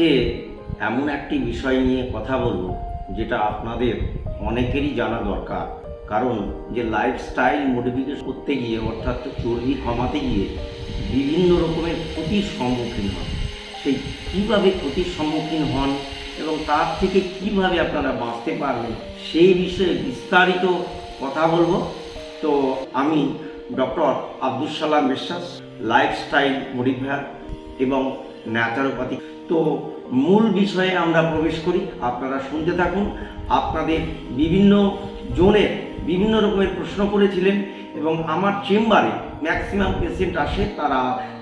আজকে এমন একটি বিষয় নিয়ে কথা বলব, যেটা আপনাদের অনেকেরই জানা দরকার। কারণ যে লাইফস্টাইল মডিফিকেশন করতে গিয়ে, অর্থাৎ চর্বি কমাতে গিয়ে, বিভিন্ন রকমের ক্ষতির সম্মুখীন হন। সেই কীভাবে ক্ষতির সম্মুখীন হন এবং তার থেকে কীভাবে আপনারা বাঁচতে পারবেন সেই বিষয়ে বিস্তারিত কথা বলব। তো আমি ডক্টর আব্দুল সালাম বিশ্বাস লাইফস্টাইল মডিফায়ার এবং ন্যাচারোপ্যাথি তো মূল বিষয়ে আমরা প্রবেশ করি। আপনারা শুনতে থাকুন। আপনাদের বিভিন্ন জোনের বিভিন্ন রকমের প্রশ্ন করেছিলেন এবং আমার চেম্বারে ম্যাক্সিমাম পেশেন্ট আসে, তারা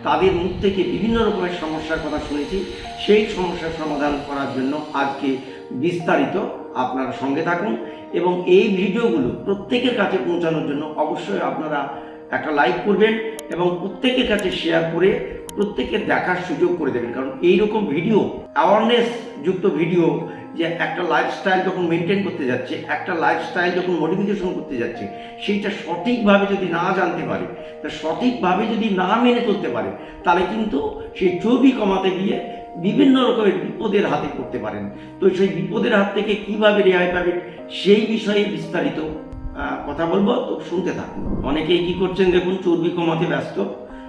তাদের মুখ থেকে বিভিন্ন রকমের সমস্যার কথা শুনেছি। সেই সমস্যার সমাধান করার জন্য আজকে বিস্তারিত আপনারা সঙ্গে থাকুন এবং এই ভিডিওগুলো প্রত্যেকের কাছে পৌঁছানোর জন্য অবশ্যই আপনারা একটা লাইক করবেন এবং প্রত্যেকের কাছে শেয়ার করে প্রত্যেকের দেখার সুযোগ করে দেবেন। কারণ এইরকম ভিডিও অ্যাওয়ারনেস যুক্ত ভিডিও যে একটা লাইফস্টাইল যখন মেনটেন করতে যাচ্ছে, একটা লাইফস্টাইল যখন মডিফিকেশন করতে যাচ্ছে, সেইটা সঠিকভাবে যদি না জানতে পারে, তা সঠিকভাবে যদি না মেনে চলতে পারে, তাহলে কিন্তু সেই চর্বি কমাতে গিয়ে বিভিন্ন রকমের বিপদের হাতে পড়তে পারেন। তো সেই বিপদের হাত থেকে কীভাবে রেহাই পাবেন সেই বিষয়ে বিস্তারিত কথা বলব। তো শুনতে থাকুন। অনেকেই কি করছেন দেখুন, চর্বি কমাতে ব্যস্ত।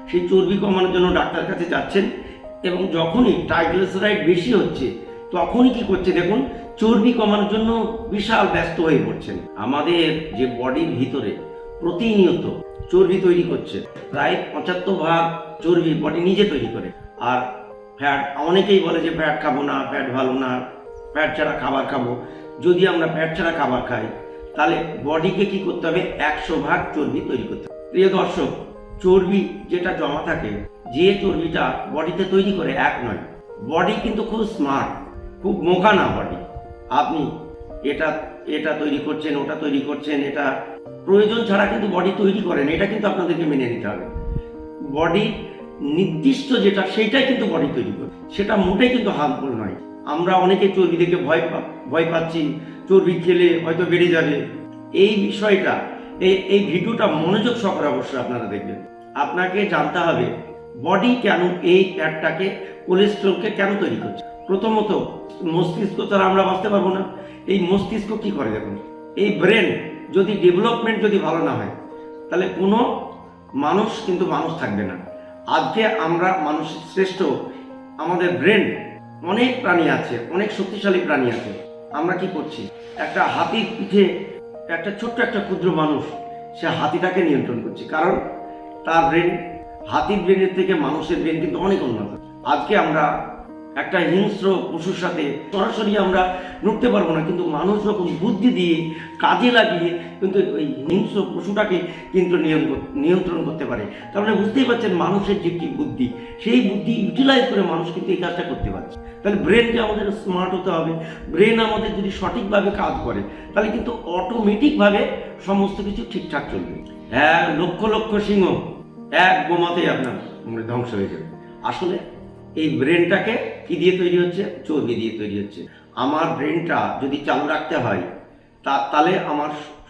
সেই চর্বি কমানোর জন্য ডাক্তার কাছে যাচ্ছেন এবং যখনই ট্রাইগ্লিসারাইড বেশি হচ্ছে, তখনই কি করছে দেখুন, চর্বি কমানোর জন্য বিশাল ব্যস্ত হয়ে পড়ছেন। আমাদের যে বডির ভিতরে প্রতিনিয়ত চর্বি তৈরি করছে, প্রায় পঁচাত্তর ভাগ চর্বি বডি নিজে তৈরি করে। আর ফ্যাট, অনেকেই বলে যে ফ্যাট খাব না, ফ্যাট ভালো না, ফ্যাট ছাড়া খাবার খাব। যদি আমরা ফ্যাট ছাড়া খাবার খাই, তাহলে বডিকে কি করতে হবে? একশো ভাগ চর্বি তৈরি করতে হবে। প্রিয় দর্শক চর্বি যেটা জমা থাকে, যে চর্বিটা বডিতে তৈরি করে এক নয়। বডি কিন্তু খুব স্মার্ট, খুব মোকা না বডি। আপনি এটা এটা তৈরি করছেন, ওটা তৈরি করছেন, এটা প্রয়োজন ছাড়া কিন্তু বডি তৈরি করেন, এটা কিন্তু আপনাদেরকে মেনে নিতে হবে। বডি নির্দিষ্ট যেটা, সেইটাই কিন্তু বডি তৈরি করে। সেটা মোটেই কিন্তু হার্মফুল নয়। আমরা অনেকে চর্বি দেখে ভয় ভয় পাচ্ছি, চর্বি খেলে হয়তো বেড়ে যাবে। এই বিষয়টা এই এই ভিডিওটা মনোযোগ সহকারে অবশ্যই আপনারা দেখবেন। আপনাকে জানতে হবে বডি কেন এই ফ্যাটটাকে কোলেস্ট্রলকে কেন তৈরি করছে? প্রথমত, মস্তিষ্ক ছাড়া আমরা বাঁচতে পারব না। এই মস্তিষ্ক কি করে দেখুন? এই ব্রেন যদি ডেভেলপমেন্ট যদি ভালো না হয়, তাহলে কোনো মানুষ কিন্তু মানুষ থাকবে না। আজকে আমরা মানুষ শ্রেষ্ঠ, আমাদের ব্রেন অনেক প্রাণী আছে, অনেক শক্তিশালী প্রাণী আছে। আমরা কি করছি? একটা হাতির পিঠে একটা ছোট্ট একটা ক্ষুদ্র মানুষ, সে হাতিটাকে নিয়ন্ত্রণ করছে। কারণ তার ব্রেন হাতির ব্রেনের থেকে মানুষের ব্রেন কিন্তু অনেক উন্নত। আজকে আমরা একটা হিংস্র পশুর সাথে সরাসরি আমরা লড়তে পারব না। কিন্তু মানুষ যখন বুদ্ধি দিয়ে, কাজে লাগিয়ে কিন্তু ওই হিংস্র পশুটাকে কিন্তু নিয়ন্ত্রণ করতে পারে। তার মানে বুঝতেই পারছেন মানুষের যে কি বুদ্ধি, সেই বুদ্ধি ইউটিলাইজ করে মানুষ কিন্তু এই কাজটা করতে পারছে। তাহলে ব্রেনকে আমাদের স্মার্ট হতে হবে। ব্রেন আমাদের যদি সঠিকভাবে কাজ করে, তাহলে কিন্তু অটোমেটিকভাবে সমস্ত কিছু ঠিকঠাক চলবে। হ্যাঁ লক্ষ লক্ষ সিংহ এক বোমাতেই আপনার মানে ধ্বংস হয়ে যাবে। আসলে এই ব্রেনটাকে কি দিয়ে তৈরি হচ্ছে? চর্বি দিয়ে তৈরি হচ্ছে। আমার ব্রেনটা যদি চালু রাখতে হয়, তা, তাহলে আমার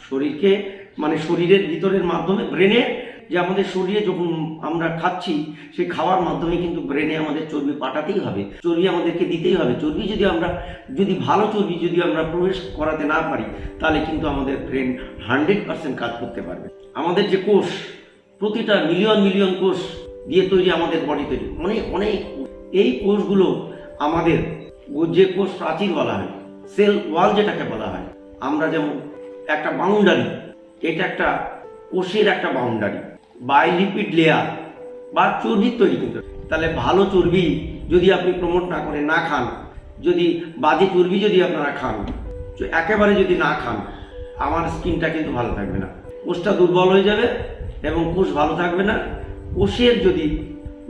শরীরকে মানে শরীরের ভিতরের মাধ্যমে ব্রেনে যে আমাদের শরীরে যখন আমরা খাচ্ছি, সেই খাওয়ার মাধ্যমে কিন্তু ব্রেনে আমাদের চর্বি পাঠাতেই হবে। চর্বি আমাদেরকে দিতেই হবে। চর্বি যদি আমরা, যদি ভালো চর্বি যদি আমরা প্রবেশ করাতে না পারি, তাহলে কিন্তু আমাদের ব্রেন হান্ড্রেড পার্সেন্ট কাজ করতে পারবে। আমাদের যে কোষ, প্রতিটা মিলিয়ন মিলিয়ন কোষ দিয়ে তৈরি আমাদের বডি তৈরি। অনেক অনেক এই কোষগুলো আমাদের যে কোষ প্রাচীর বলা হয়, সেল ওয়াল যেটাকে বলা হয়, আমরা যেমন একটা বাউন্ডারি এটা একটা কোষের একটা বাউন্ডারি বাইলিপিড লেয়ার বা চর্বির তৈরি কিন্তু তাহলে ভালো চর্বি যদি আপনি প্রমোট না করে না খান, যদি বাজে চর্বি যদি আপনারা খান একেবারে যদি না খান, আমার স্কিনটা কিন্তু ভালো থাকবে না। কোষটা দুর্বল হয়ে যাবে এবং কোষ ভালো থাকবে না। কোষের যদি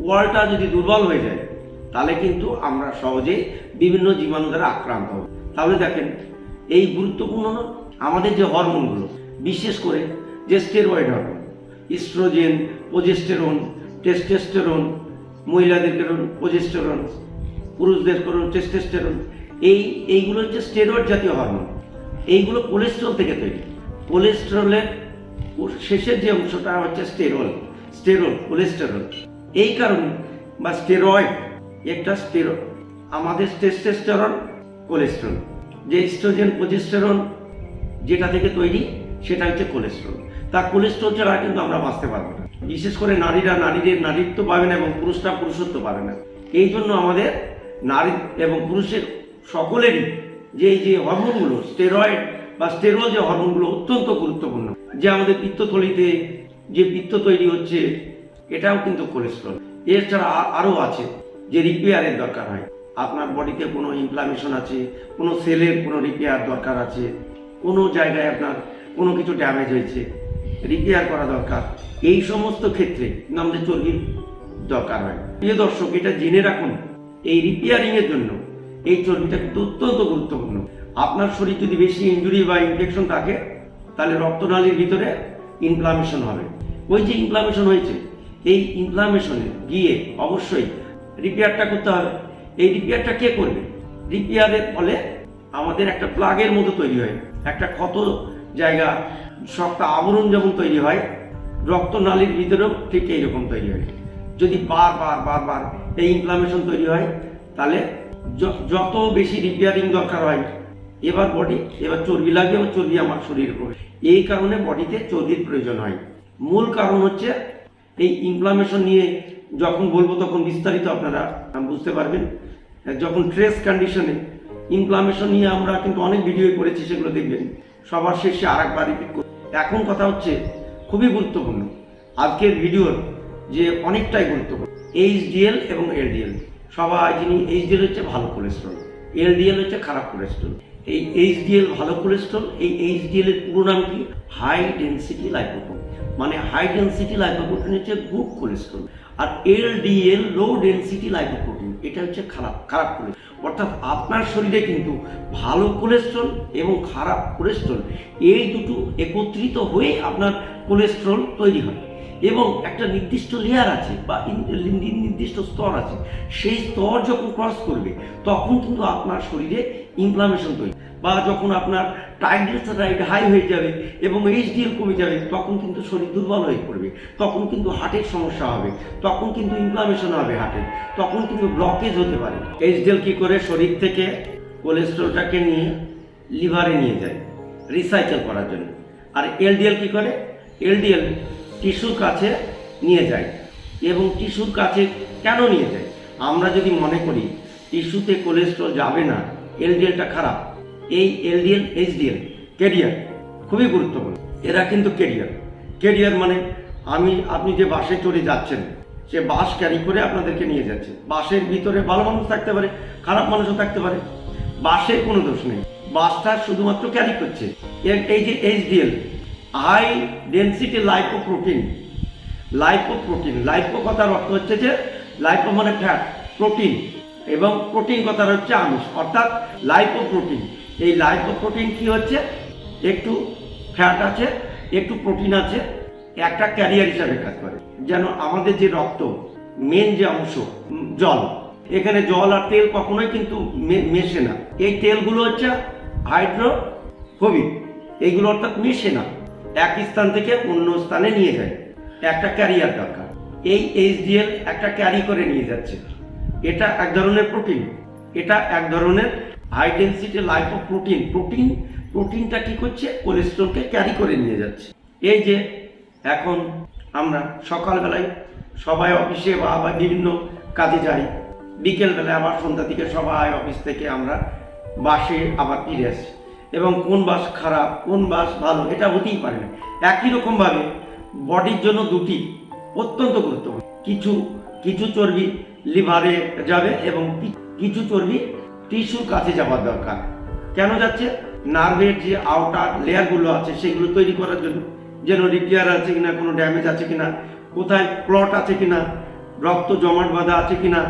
ওয়ালটা যদি দুর্বল হয়ে যায় তাহলে কিন্তু আমরা সহজেই বিভিন্ন জীবাণু দ্বারা আক্রান্ত হব। তাহলে দেখেন, এই গুরুত্বপূর্ণ আমাদের যে হরমোনগুলো, বিশেষ করে যে steroid hormone oestrogen progesterone testosterone মহিলাদের করুন প্রোজেস্টেরন পুরুষদের করুন টেস্টেস্টেরন এই, এইগুলো হচ্ছে স্টেরয়েড জাতীয় হরমোন। এইগুলো কোলেস্ট্রল থেকে তৈরি। কোলেস্ট্রলের শেষের যে অংশটা হচ্ছে স্টেরল স্টেরল কোলেস্টেরল এই কারণে বা স্টেরয়েড একটা স্টেরয়েড আমাদের টেস্টোস্টেরন কোলেস্ট্রল যে ইস্ট্রোজেন প্রজেস্টেরন যেটা থেকে তৈরি, সেটা হচ্ছে কোলেস্ট্রল তা কোলেস্ট্রল ছাড়া কিন্তু আমরা বাঁচতে পারব না। বিশেষ করে নারীরা নারীদের নারীত্ব পাবে না এবং পুরুষরা পুরুষত্ব পাবে না। এই জন্য আমাদের নারী এবং পুরুষের সকলেরই যে এই যে হরমোনগুলো, স্টেরয়েড বা স্টেরল যে হরমোনগুলো অত্যন্ত গুরুত্বপূর্ণ। যে আমাদের পিত্তথলিতে যে পিত্ত তৈরি হচ্ছে, এটাও কিন্তু কোলেস্ট্রল এছাড়া আরও আছে। যে রিপেয়ারের দরকার হয়। আপনার বডিতে কোনো ইনফ্লামেশন আছে, কোনো সেলের কোনো রিপেয়ার দরকার আছে, কোনো জায়গায় আপনার কোনো কিছু ড্যামেজ হয়েছে রিপেয়ার করা দরকার। এই সমস্ত ক্ষেত্রে আমাদের চর্বির দরকার হয়। প্রিয় দর্শক, এটা জেনে রাখুন, এই রিপেয়ারিং এর জন্য এই চর্বিটা কিন্তু অত্যন্ত গুরুত্বপূর্ণ। আপনার শরীর যদি বেশি ইনজুরি বা ইনফেকশন থাকে, তাহলে রক্তনালীর ভিতরে ইনফ্লামেশন হবে। ওই যে ইনফ্লামেশন হয়েছে, এই ইনফ্লামেশনে গিয়ে অবশ্যই রিপেয়ারটা করতে হবে। এই রিপেয়ারটা কে করবে? রিপেয়ারের ফলে আমাদের একটা প্লাগের মতো তৈরি হয়। একটা ক্ষত জায়গা, শক্ত আবরণ যেমন তৈরি হয়, রক্তনালীর ভিতরেও ঠিক এইরকম তৈরি হয়। যদি বারবার বারবার এই ইনফ্লামেশন তৈরি হয়, তাহলে যত বেশি রিপেয়ারিং দরকার হয়, এবার বডি এবার চর্বি লাগবে এবং চর্বি আমার শরীরে পড়ে এই কারণে বডিতে চর্বির প্রয়োজন হয়। মূল কারণ হচ্ছে এই ইনফ্লামেশন নিয়ে যখন বলব তখন বিস্তারিত আপনারা বুঝতে পারবেন। যখন ট্রেস কন্ডিশনে ইনফ্লামেশন নিয়ে আমরা কিন্তু অনেক ভিডিও করেছি, সেগুলো দেখবেন। সবার শেষে আর একবার রিপিট এখন কথা হচ্ছে খুবই গুরুত্বপূর্ণ। আজকের ভিডিওর যে অনেকটাই গুরুত্বপূর্ণ এইচডিএল এবং এলডিএল সবাই যিনি এইচডিএল হচ্ছে ভালো কোলেস্ট্রল এলডিএল হচ্ছে খারাপ কোলেস্ট্রল এই এইচডিএল ভালো কোলেস্ট্রল এই এইচডিএল এর পুরো নাম কি? হাই ডেন্সিটি লাইপোপ্রোটিন মানে হাই ডেন্সিটি লাইপোপ্রোটিন হচ্ছে গুড কোলেস্ট্রল আর এলডিএল লো ডেন্সিটি লাইপোপ্রোটিন এটা হচ্ছে খারাপ খারাপ কোলেস্ট্রল অর্থাৎ আপনার শরীরে কিন্তু ভালো কোলেস্ট্রল এবং খারাপ কোলেস্ট্রল এই দুটো একত্রিত হয়ে আপনার কোলেস্ট্রল তৈরি হয়। এবং একটা নির্দিষ্ট লেয়ার আছে বা নির্দিষ্ট স্তর আছে, সেই স্তর যখন ক্রস করবে, তখন কিন্তু আপনার শরীরে ইনফ্লামেশন তৈরি বা যখন আপনার ট্রাইগ্লিসারাইড হাই হয়ে যাবে এবং এইচডিএল কমে যাবে, তখন কিন্তু শরীর দুর্বল হয়ে পড়বে, তখন কিন্তু হার্টের সমস্যা হবে, তখন কিন্তু ইনফ্লামেশন হবে হার্টের, তখন কিন্তু ব্লকেজ হতে পারে। এইচডিএল কী করে? শরীর থেকে কোলেস্ট্রলটাকে নিয়ে লিভারে নিয়ে যায় রিসাইকেল করার জন্য। আর এলডিএল কী করে? এলডিএল টিস্যুর কাছে নিয়ে যায় এবং টিস্যুর কাছে কেন নিয়ে যায়? আমরা যদি মনে করি টিস্যুতে কোলেস্ট্রল যাবে না এলডিএলটা খারাপ এই এলডিএল এইচডিএল ক্যারিয়ার খুবই গুরুত্বপূর্ণ। এরা কিন্তু ক্যারিয়ার ক্যারিয়ার মানে আমি, আপনি যে বাসে চড়ে যাচ্ছেন, সে বাস ক্যারি করে আপনাদেরকে নিয়ে যাচ্ছে। বাসের ভিতরে ভালো মানুষ থাকতে পারে, খারাপ মানুষও থাকতে পারে। বাসের কোনো দোষ নেই। বাসটা শুধুমাত্র ক্যারি করছে। এর এই যে HDL, high density lipoprotein. Lipoprotein, lipo কথার অর্থ হচ্ছে যে, লাইপো মানে ফ্যাট, প্রোটিন, এবং প্রোটিন কথার হচ্ছে আমিষ। অর্থাৎ লাইপোপ্রোটিন। এই লাইপোপ্রোটিন কি হচ্ছে? একটু ফ্যাট আছে, একটু প্রোটিন আছে, একটা ক্যারিয়ার হিসাবে কাজ করে। যেন আমাদের যে রক্ত মেন যে অংশ জল, এখানে জল আর তেল কখনোই কিন্তু মেশে না। এই তেলগুলো হচ্ছে হাইড্রোফোবিক এইগুলো অর্থাৎ মেশে না। এক স্থান থেকে অন্য স্থানে নিয়ে যায়। একটা ক্যারিয়ার দরকার। এই এইচডিএল একটা ক্যারি করে নিয়ে যাচ্ছে। এটা এক ধরনের প্রোটিন এটা এক ধরনের high density life of protein protein প্রোটিনটা কি করছে? কোলেস্ট্রলকে ক্যারি করে নিয়ে যাচ্ছে। এই যে এখন আমরা সকালবেলায় সবাই অফিসে বা আবার বিভিন্ন কাজে যাই। বিকেলবেলায় আবার সন্ধ্যা থেকে সবাই অফিস থেকে আমরা বাসে আবার ফিরে আসি। এবং কোন বাস খারাপ, কোন বাস ভালো, এটা হতেই পারে না। একই রকমভাবে বডির জন্য দুটি অত্যন্ত গুরুত্বপূর্ণ। কিছু কিছু চর্বি লিভারে যাবে এবং কিছু চর্বি টিস্যুর কাছে যাওয়ার দরকার। কেন যাচ্ছে? নার্ভের যে আউটার লেয়ারগুলো আছে, সেগুলো তৈরি করার জন্য। যেন রিপেয়ার আছে কিনা, কোনো ড্যামেজ আছে কিনা, কোথায় ক্লট আছে কিনা, রক্ত জমাট বাঁধা আছে কিনা,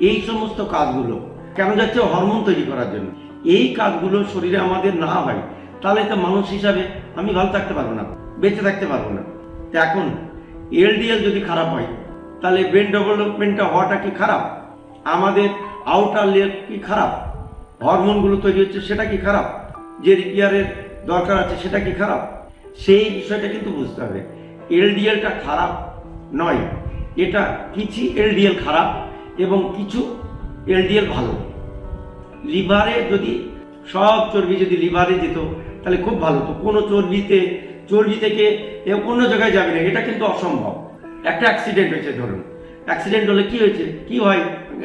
এই সমস্ত কাজগুলো। কেন যাচ্ছে? হরমোন তৈরি করার জন্য। এই কাজগুলো শরীরে আমাদের না হয়, তাহলে তো মানুষ হিসাবে আমি ভালো থাকতে পারব না, বেঁচে থাকতে পারব না। তো এখন, এলডিএল যদি খারাপ হয়, তাহলে ব্রেন ডেভেলপমেন্টটা হওয়াটা কি খারাপ? আমাদের আউটার লেয়ার কি খারাপ? হরমোনগুলো তৈরি হচ্ছে, সেটা কি খারাপ? যে রিপেয়ারের দরকার আছে, সেটা কি খারাপ? সেই বিষয়টা কিন্তু বুঝতে হবে। এলডিএলটা খারাপ নয়। এটা কিছু এলডিএল খারাপ এবং কিছু এলডিএল ভালো। লিভারে যদি, সব চর্বি যদি লিভারে যেত, তাহলে খুব ভালো তো কোনো চর্বিতে, চর্বি থেকে অন্য জায়গায় যাবে না। এটা কিন্তু অসম্ভব। একটা অ্যাক্সিডেন্ট হয়েছে, ধরুন। অ্যাক্সিডেন্ট হলে কি হয়েছে? কি হয়?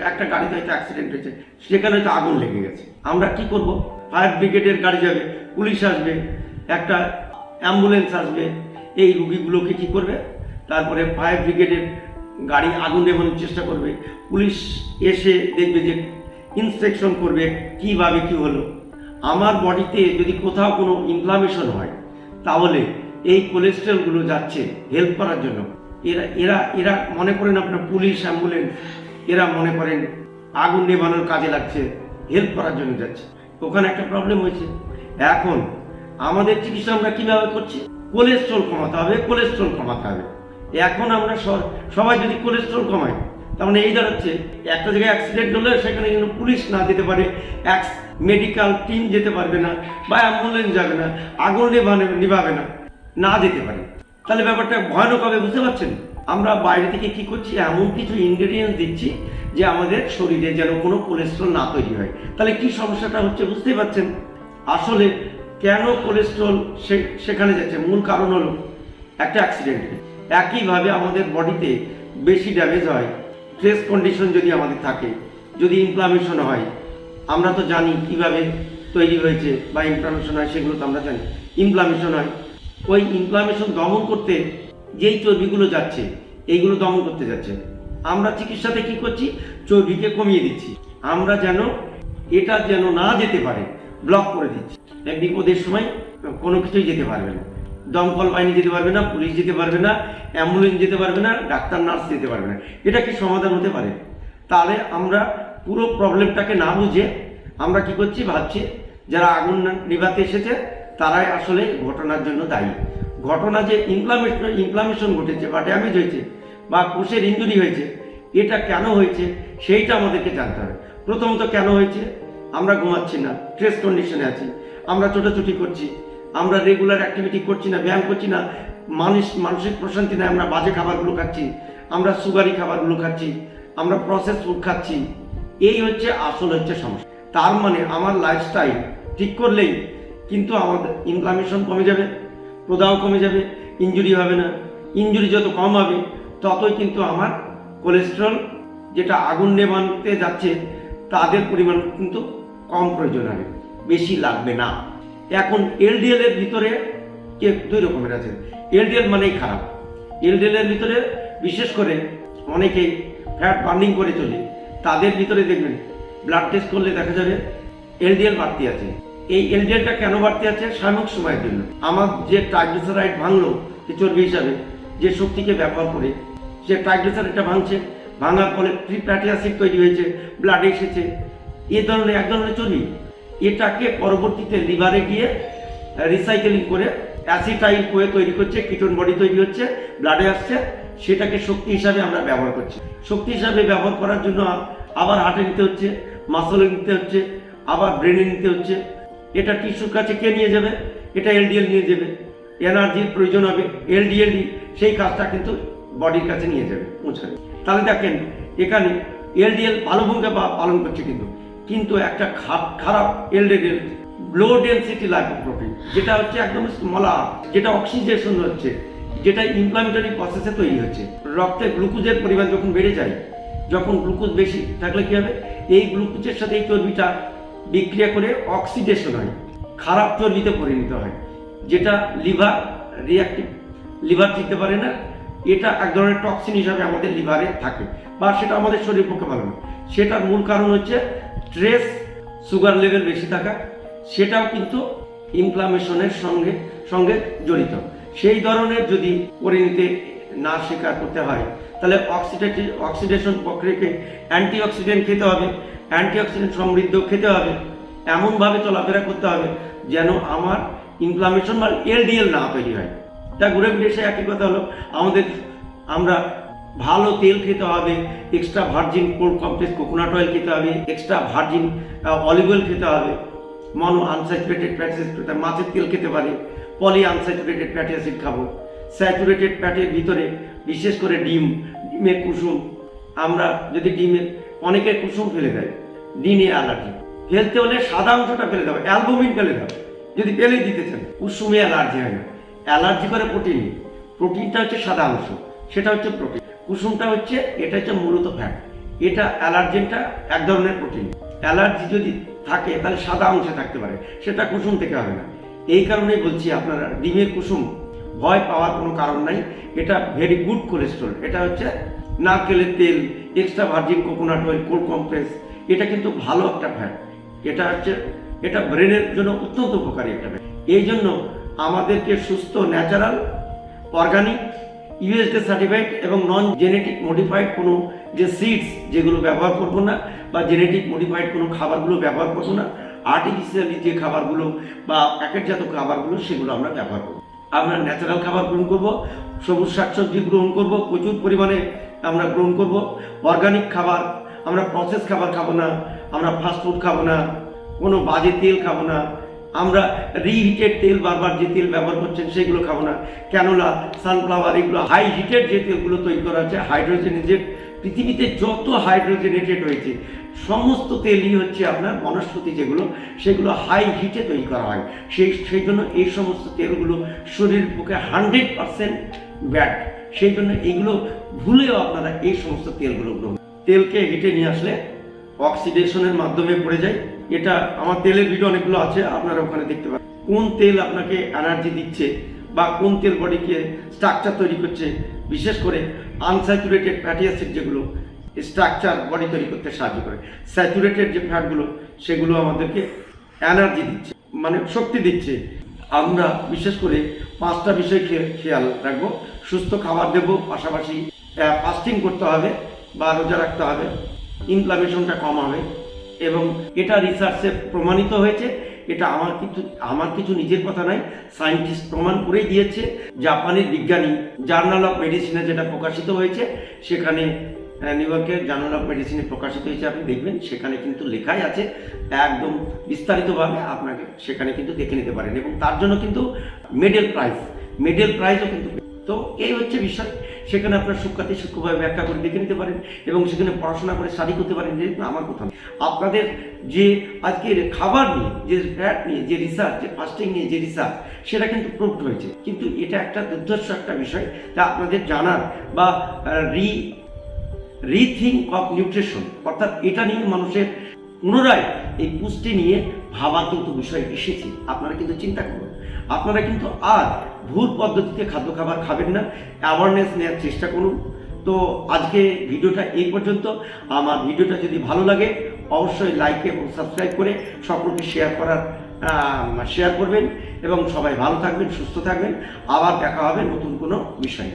একটা গাড়িতে হয়তো অ্যাক্সিডেন্ট হয়েছে। সেখানে হয়তো আগুন লেগে গেছে। আমরা কি করব? ফায়ার ব্রিগেডের গাড়ি যাবে পুলিশ আসবে, একটা অ্যাম্বুলেন্স আসবে। এই রুগীগুলোকে কি করবে? তারপরে ফায়ার ব্রিগেডের গাড়ি আগুন নেভানোর চেষ্টা করবে। পুলিশ এসে দেখবে যে ইন্সপেকশন করবে কীভাবে কি হলো। আমার বডিতে যদি কোথাও কোনো ইনফ্লামেশন হয়, তাহলে এই কোলেস্ট্রলগুলো যাচ্ছে হেল্প করার জন্য। এরা এরা এরা মনে করেন আপনার পুলিশ, অ্যাম্বুলেন্স, এরা মনে করেন আগুন নেভানোর কাজে লাগছে হেল্প করার জন্য যাচ্ছে। ওখানে একটা প্রবলেম হয়েছে। এখন আমাদের চিকিৎসা আমরা কীভাবে করছি? কোলেস্ট্রল কমাতে হবে কোলেস্ট্রল কমাতে হবে। এখন আমরা সবাই যদি কোলেস্ট্রল কমাই তার মানে এই দাঁড়াচ্ছে, একটা জায়গায় অ্যাক্সিডেন্ট হলে সেখানে যেন পুলিশ না যেতে পারে অ্যাক্স মেডিকেল টিম যেতে পারবে না, বা অ্যাম্বুলেন্স যাবে না, আগুন নিভাবে না না যেতে পারে। তাহলে ব্যাপারটা ভয়ানক হবে, বুঝতে পারছেন? আমরা বাইরে থেকে কি করছি? এমন কিছু ইনগ্রেডিয়েন্টস দিচ্ছি যে আমাদের শরীরে যেন কোনো কোলেস্ট্রল না তৈরি হয়। তাহলে কি সমস্যাটা হচ্ছে বুঝতেই পারছেন? আসলে কেন কোলেস্ট্রল সেখানে যাচ্ছে? মূল কারণ হলো একটা অ্যাক্সিডেন্টে একইভাবে আমাদের বডিতে বেশি ড্যামেজ হয় স্ট্রেস কন্ডিশন যদি আমাদের থাকে, যদি ইনফ্লামেশন হয়, আমরা তো জানি কীভাবে তৈরি হয়েছে বা ইনফ্লামেশন হয়, সেগুলো তো আমরা জানি। ইনফ্লামেশন হয় ওই ইনফ্লামেশন দমন করতে যেই চর্বিগুলো যাচ্ছে, এইগুলো দমন করতে যাচ্ছে। আমরা চিকিৎসাতে কি করছি? চর্বিকে কমিয়ে দিচ্ছি। আমরা যেন এটা যেন না যেতে পারে ব্লক করে দিচ্ছি। বিপদের সময় কোনো কিছুই যেতে পারবে না। দমকল বাহিনী যেতে পারবে না, পুলিশ যেতে পারবে না অ্যাম্বুলেন্স যেতে পারবে না, ডাক্তার নার্স যেতে পারবে না। এটা কি সমাধান হতে পারে? তাহলে আমরা পুরো প্রবলেমটাকে না বুঝে আমরা কি করছি? ভাবছি যারা আগুন নিভাতে এসেছে তারাই আসলে ঘটনার জন্য দায়ী। ঘটনা যে ইনফ্লামেশন ইনফ্লামেশন ঘটেছে বা ড্যামেজ হয়েছে বা কোষের ইঞ্জুরি হয়েছে, এটা কেন হয়েছে সেইটা আমাদেরকে জানতে হবে। প্রথমত কেন হয়েছে? আমরা ঘুমাচ্ছি না স্ট্রেস কন্ডিশনে আছি। আমরা ছোটাছুটি করছি, আমরা রেগুলার অ্যাক্টিভিটি করছি না, ব্যায়াম করছি না, মানুষ, মানসিক প্রশান্তি নেই, আমরা বাজে খাবারগুলো খাচ্ছি, আমরা সুগারি খাবারগুলো খাচ্ছি, আমরা প্রসেস ফুড খাচ্ছি। এই হচ্ছে, আসল হচ্ছে সমস্যা। তার মানে আমার লাইফস্টাইল ঠিক করলেই কিন্তু আমাদের ইনফ্লামেশন কমে যাবে, প্রদাহ কমে যাবে ইঞ্জুরি হবে না। ইঞ্জুরি যত কম হবে, ততই কিন্তু আমার কোলেস্ট্রল যেটা আগুন নেবানতে যাচ্ছে, তাদের পরিমাণ কিন্তু কম প্রয়োজন হবে, বেশি লাগবে না। এখন এলডিএল এর ভিতরে কে দুই রকমের আছে। এলডিএল মানেই খারাপ। এলডিএল এর ভিতরে বিশেষ করে অনেকেই ফ্যাট বার্নিং করে চলে। তাদের ভিতরে দেখবেন ব্লাড টেস্ট করলে দেখা যাবে এলডিএল বাড়তি আছে। এই এলডিএলটা কেন বাড়তে আছে সাময়িক সময়ের জন্য। আমার যে ট্রাইগ্লিসারাইড ভাঙলো যে চর্বি হিসাবে, যে শক্তিকে ব্যবহার করে, সে ট্রাইগ্লিসারাইডটা ভাঙছে। ভাঙার ফলে ফ্রি ফ্যাটি অ্যাসিড তৈরি হয়েছে ব্লাড এসেছে। এ ধরনের, এক ধরনের চর্বি। এটাকে পরবর্তীতে লিভারে গিয়ে রিসাইকেলিং করে অ্যাসিটাইল করে তৈরি করছে কিটোন বডি তৈরি হচ্ছে ব্লাডে আসছে। সেটাকে শক্তি হিসাবে আমরা ব্যবহার করছি। শক্তি হিসাবে ব্যবহার করার জন্য আবার হাটে নিতে হচ্ছে মাসলে নিতে হচ্ছে, আবার ব্রেনে নিতে হচ্ছে। এটা টিস্যুর কাছে কে নিয়ে যাবে? এটা এলডিএল নিয়ে যাবে। এনার্জির প্রয়োজন হবে এলডিএল সেই কাজটা কিন্তু বডির কাছে নিয়ে যাবে, পৌঁছাবে। তাহলে দেখেন, এখানে এলডিএল ভালো ভূমিকা পালন করছে কিন্তু। কিন্তু একটা খারাপ এলডিএল লো ডেন্সিটি লাইপোপ্রোটিন যেটা হচ্ছে একদম স্মলা যেটা অক্সিজেশন হচ্ছে, যেটা ইনফ্লামেটরি প্রসেসে তৈরি হচ্ছে। রক্তে গ্লুকোজের পরিমাণ যখন বেড়ে যায়, যখন গ্লুকোজ বেশি থাকলে কি হবে? এই গ্লুকোজের সাথে এই চর্বিটা বিক্রিয়া করে অক্সিডেশন হয়, খারাপ চর্বিতে পরিণত হয়, যেটা লিভার রিয়াক্টিভ লিভার দিতে পারে না, এটা এক ধরনের টক্সিন হিসাবে আমাদের লিভারে থাকে, বা সেটা আমাদের শরীর পক্ষে ভালো না। সেটার মূল কারণ হচ্ছে স্ট্রেস সুগার লেভেল বেশি থাকা, সেটাও কিন্তু ইনফ্লামেশনের সঙ্গে সঙ্গে জড়িত। সেই ধরনের যদি পরিণতি না স্বীকার করতে হয়, তাহলে অক্সিডেটিভ অক্সিডেশন প্রক্রিয়াকে অ্যান্টিঅক্সিডেন্ট খেতে হবে। অ্যান্টিঅক্সিডেন্ট সমৃদ্ধ খেতে হবে। এমনভাবে চলাফেরা করতে হবে যেন আমার ইনফ্লামেশন বা এলডিএল না তৈরি হয়। তা ঘুরে ফিরে এসে একই কথা হলো, আমাদের, আমরা ভালো তেল খেতে হবে extra virgin cold complex coconut oil খেতে হবে এক্সট্রা ভার্জিন অলিভ অয়েল খেতে হবে। মনো আনস্যাচুরেটেড ফ্যাটি অ্যাসিড মাছের তেল খেতে পারে পলি আনস্যাচুরেটেড ফ্যাটি অ্যাসিড খাব। স্যাচুরেটেড ফ্যাটের ভিতরে বিশেষ করে ডিম, ডিমের কুসুম, আমরা যদি ডিমের অনেকের কুসুম ফেলে দেয় ডিমে অ্যালার্জি। ফেলতে হলে সাদা অংশটা ফেলে দাও, অ্যালবুমিন ফেলে দাও, যদি ফেলে দিতে চান। কুসুমে অ্যালার্জি হয় না। অ্যালার্জি করে প্রোটিন। প্রোটিনটা হচ্ছে সাদা অংশ, সেটা হচ্ছে প্রোটিন। কুসুমটা হচ্ছে, এটা হচ্ছে মূলত ফ্যাট এটা অ্যালার্জেনটা এক ধরনের প্রোটিন। অ্যালার্জি যদি থাকে, তাহলে সাদা অংশে থাকতে পারে, সেটা কুসুম থেকে হবে না। এই কারণেই বলছি আপনারা, ডিমের কুসুম ভয় পাওয়ার কোনো কারণ নাই। এটা ভেরি গুড কোলেস্ট্রল এটা হচ্ছে নারকেলের তেল extra virgin coconut oil cold compress এটা কিন্তু ভালো একটা ফ্যাট এটা হচ্ছে, এটা ব্রেনের জন্য অত্যন্ত উপকারী একটা ফ্যাট এই জন্য আমাদেরকে সুস্থ ন্যাচারাল অর্গানিক ইউএসডি সার্টিফাইড এবং নন জেনেটিক মডিফাইড কোনো যে সিডস যেগুলো ব্যবহার করব না বা জেনেটিক মডিফাইড কোনো খাবারগুলো ব্যবহার করব না আর্টিফিশিয়ালি যে খাবারগুলো বা প্যাকেটজাত খাবারগুলো সেগুলো আমরা ব্যবহার করব। আমরা ন্যাচারাল খাবার গ্রহণ করব, সবুজ শাকসবজি গ্রহণ করব, প্রচুর পরিমাণে আমরা গ্রহণ করব। অর্গানিক খাবার, আমরা প্রসেস খাবার খাব না, আমরা ফাস্টফুড খাব না, কোনো বাজে তেল খাব না, আমরা রিহিটেড তেল বারবার যে তেল ব্যবহার করছেন সেগুলো খাব না। ক্যানোলা সানফ্লাওয়ার এগুলো হাই হিটেড যে তেলগুলো তৈরি করা হচ্ছে হাইড্রোজেনেটেড পৃথিবীতে যত হাইড্রোজেনেটেড হয়েছে সমস্ত তেলই হচ্ছে আপনার বনস্পতি যেগুলো, সেগুলো হাই হিটে তৈরি করা হয়। সেই সেই জন্য এই সমস্ত তেলগুলো শরীরের পক্ষে হান্ড্রেড পারসেন্ট ব্যাড সেই জন্য এইগুলো ভুলেও আপনারা এই সমস্ত তেলগুলো গ্রহণ তেলকে হিটে নিয়ে আসলে অক্সিডেশনের মাধ্যমে পড়ে যায়। এটা আমার তেলের ভিডিও অনেকগুলো আছে, আপনারা ওখানে দেখতে পাবেন কোন তেল আপনাকে এনার্জি দিচ্ছে বা কোন তেল বডিকে স্ট্রাকচার তৈরি করছে, বিশেষ করে আনস্যাচুরেটেড ফ্যাটি অ্যাসিড যেগুলো স্ট্রাকচার বডি তৈরি করতে সাহায্য করে। স্যাচুরেটেড যে ফ্যাটগুলো সেগুলো আমাদেরকে এনার্জি দিচ্ছে মানে শক্তি দিচ্ছে। আমরা বিশেষ করে পাঁচটা বিষয় খেয়াল রাখব। সুস্থ খাবার দেবো, পাশাপাশি ফাস্টিং করতে হবে বা রোজা রাখতে হবে। ইনফ্লামেশনটা কম হবে এবং এটা রিসার্চে প্রমাণিত হয়েছে। এটা আমার কিছু আমার কিছু নিজের কথা নাই সায়েন্টিস্ট প্রমাণ করে দিয়েছে। জাপানের বিজ্ঞানী জার্নাল অফ মেডিসিনে যেটা প্রকাশিত হয়েছে, সেখানে নিউ ইয়র্কের জার্নাল অফ মেডিসিনে প্রকাশিত হয়েছে, আপনি দেখবেন। সেখানে কিন্তু লেখাই আছে, একদম বিস্তারিতভাবে আপনাকে সেখানে কিন্তু দেখে নিতে পারেন এবং তার জন্য কিন্তু মেডেল প্রাইজ মেডেল প্রাইজও কিন্তু তো এই হচ্ছে বিষয়। সেখানে আপনার সুখ্যাতি সূক্ষ্মভাবে ব্যাখ্যা করে দেখে নিতে পারেন এবং সেখানে পড়াশোনা করে স্টাডি করতে পারেন যে না, আমার কথা আপনাদের যে আজকের খাবার নিয়ে যে ফ্যাট নিয়ে যে রিসার্চ যে ফাস্টিং নিয়ে যে রিসার্চ সেটা কিন্তু প্রুভড হয়েছে। কিন্তু এটা একটা দুর্ধর্ষ একটা বিষয় যা আপনাদের জানার বা রি রিথিঙ্ক অফ নিউট্রিশন অর্থাৎ এটা নিয়ে মানুষের পুনরায় এই পুষ্টি নিয়ে ভাবার কিন্তু বিষয় এসেছে। আপনারা কিন্তু চিন্তা করুন। আপনারা কিন্তু আর ভুল পদ্ধতিতে খাদ্য খাবার খাবেন না। অ্যাওয়ারনেস নেওয়ার চেষ্টা করুন। তো আজকে ভিডিওটা এই পর্যন্ত। আমার ভিডিওটা যদি ভালো লাগে, অবশ্যই লাইক এবং সাবস্ক্রাইব করে সকলকে শেয়ার করার শেয়ার করবেন। এবং সবাই ভালো থাকবেন, সুস্থ থাকবেন। আবার দেখা হবে নতুন কোনো বিষয়।